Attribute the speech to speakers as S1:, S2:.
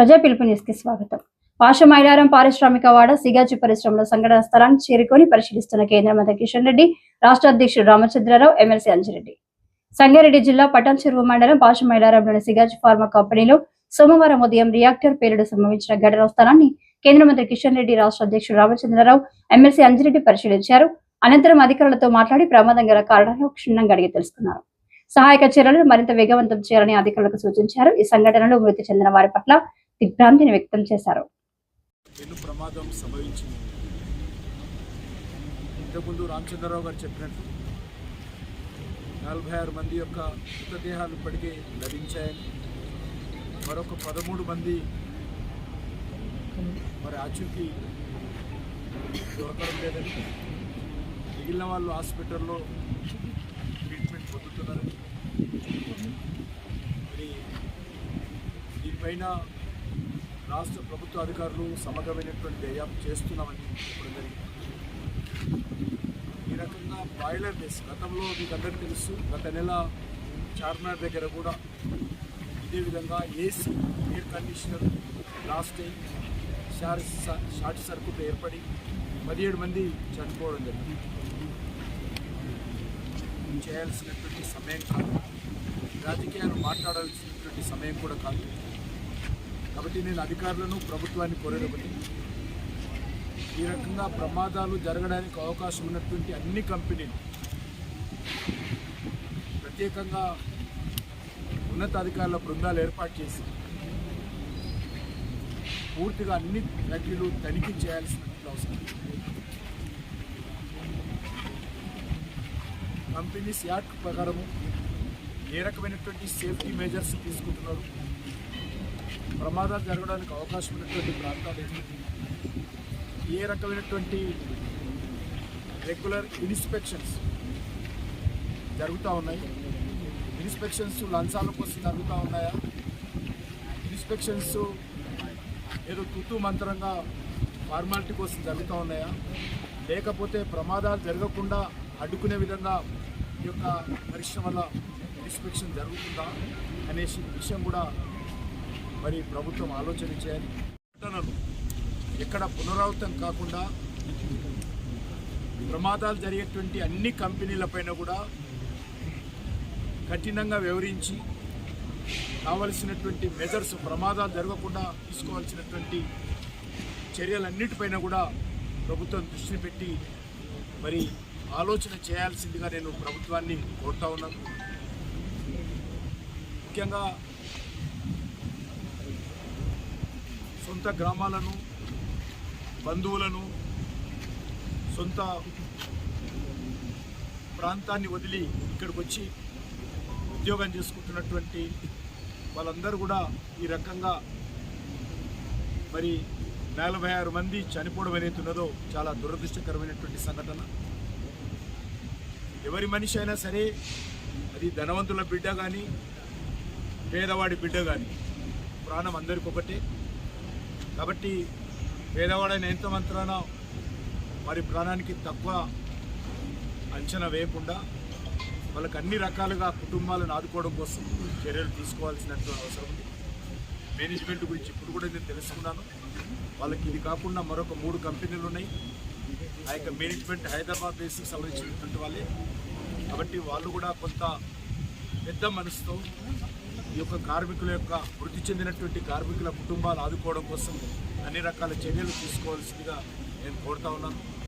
S1: ప్రజా పిలుపు న్యూస్కి స్వాగతం. పాష మైలారం పారిశ్రామిక వాడ సిగాచి పరిశ్రమల సంఘటన స్థలాన్ని చేరుకొని పరిశీలిస్తున్న కేంద్ర మంత్రి కిషన్ రెడ్డి రాష్ట్ర అధ్యక్షుడు రామచంద్రరావు ఎమ్మెల్సీ అంజిరెడ్డి. సంగారెడ్డి జిల్లా పటాన్ చెరువు మండలం పాష మైలారంలోని సిగాచి ఫార్మా కంపెనీలో సోమవారం ఉదయం రియాక్టర్ పేలుడు సంభవించిన ఘటన స్థలాన్ని కేంద్ర మంత్రి కిషన్ రెడ్డి రాష్ట్ర అధ్యక్షుడు రామచంద్రరావు ఎమ్మెల్సీ అంజిరెడ్డి పరిశీలించారు. అనంతరం అధికారులతో మాట్లాడి ప్రమాదం గల కారణాలను క్షుణ్ణంగా అడిగి తెలుసుకున్నారు. సహాయక చర్యలను మరింత వేగవంతం చేయాలని అధికారులకు సూచించారు. ఈ సంఘటనలో మృతి చెందిన వారి పట్ల దిగ్భ్రాంతిని వ్యక్తం చేశారు.
S2: ప్రమాదం సంభవించింది. ఇంతకుముందు రామచంద్రరావు గారు చెప్పినట్టు నలభై ఆరు మంది యొక్క మృతదేహాలు ఇప్పటికే లభించాయని మరొక పదమూడు మంది మరి ఆచూకీ దొరకడం లేదని మిగిలిన వాళ్ళు హాస్పిటల్లో ట్రీట్మెంట్ పొందుతున్నారని. మరి దీనిపైన రాష్ట్ర ప్రభుత్వ అధికారులు సమగ్రమైనటువంటి దర్యాప్తు చేస్తున్నామని చెప్పడం జరిగింది. ఈ రకంగా బాయిలర్ డేస్ గతంలో మీకు అందరికీ తెలుసు గత నెల చార్మినార్ దగ్గర కూడా ఇదే విధంగా AC air conditioner last short short circuit ఏర్పడి పదిహేడు మంది చనిపోవడం జరిగింది. చేయాల్సినటువంటి సమయం కాదు. రాజకీయాలు మాట్లాడాల్సినటువంటి సమయం కూడా కాదు. కాబట్టి నేను అధికారులను ప్రభుత్వాన్ని కోరేది ఒకటి. ఈ రకంగా ప్రమాదాలు జరగడానికి అవకాశం ఉన్నటువంటి అన్ని కంపెనీలు ప్రత్యేకంగా ఉన్నతాధికారుల బృందాలు ఏర్పాటు చేసి పూర్తిగా అన్ని ఫ్యాక్టరీలు తనిఖీ చేయాల్సినటువంటి అవసరం కంపెనీస్ యాక్ట్ ప్రకారము ఏ రకమైనటువంటి సేఫ్టీ మెజర్స్ తీసుకుంటున్నారు? ప్రమాదాలు జరగడానికి అవకాశం ఉన్నటువంటి ప్రాంతాలు ఏంటి ఏ రకమైనటువంటి రెగ్యులర్ ఇన్స్పెక్షన్స్ జరుగుతూ ఉన్నాయి? ఇన్స్పెక్షన్స్ లంచాల కోసం జరుగుతూ ఉన్నాయా? ఇన్స్పెక్షన్స్ ఏదో తుతు మంత్రంగా ఫార్మాలిటీ కోసం జరుగుతూ ఉన్నాయా? లేకపోతే ప్రమాదాలు జరగకుండా అడ్డుకునే విధంగా ఈ యొక్క పరిశ్రమల ఇన్స్పెక్షన్ జరుగుతుందా అనేసి విషయం కూడా మరి ప్రభుత్వం ఆలోచన చేయాలి. ఘటనలు ఎక్కడ పునరావృతం కాకుండా ప్రమాదాలు జరిగేటువంటి అన్ని కంపెనీలపైన కూడా కఠినంగా వివరించి కావలసినటువంటి మెజర్స్ ప్రమాదాలు జరగకుండా తీసుకోవాల్సినటువంటి చర్యలన్నిటిపైన కూడా ప్రభుత్వం దృష్టిని పెట్టి మరి ఆలోచన చేయాల్సిందిగా నేను ప్రభుత్వాన్ని కోరుతా ఉన్నాను. ముఖ్యంగా సొంత గ్రామాలను బంధువులను సొంత ప్రాంతాన్ని వదిలి ఇక్కడికి వచ్చి ఉద్యోగం చేసుకుంటున్నటువంటి వాళ్ళందరూ కూడా ఈ రకంగా మరి నలభై ఆరు మంది చనిపోవడం అనేది ఉన్నదో చాలా దురదృష్టకరమైనటువంటి సంఘటన. ఎవరి మనిషి అయినా సరే అది ధనవంతుల బిడ్డ కానీ పేదవాడి బిడ్డ కానీ ప్రాణం అందరికొకటే. కాబట్టి పేదవాడైన ఎంత మంత్రాన వారి ప్రాణానికి తక్కువ అంచనా వేయకుండా వాళ్ళకి అన్ని రకాలుగా కుటుంబాలను ఆదుకోవడం కోసం చర్యలు తీసుకోవాల్సినటువంటి అవసరం ఉంది. మేనేజ్మెంట్ గురించి ఇప్పుడు కూడా నేను తెలుసుకున్నాను. వాళ్ళకి ఇది కాకుండా మరొక మూడు కంపెనీలు ఉన్నాయి. ఆ యొక్క మేనేజ్మెంట్ హైదరాబాద్ బేస్కి సంబంధించినటువంటి వాళ్ళే. కాబట్టి వాళ్ళు కూడా కొంత పెద్ద మనసుతో ఈ యొక్క కార్మికుల యొక్క మృతి చెందినటువంటి కార్మికుల కుటుంబాలు ఆదుకోవడం కోసం అన్ని రకాల చర్యలు తీసుకోవాల్సిందిగా నేను కోరుతా ఉన్నాను.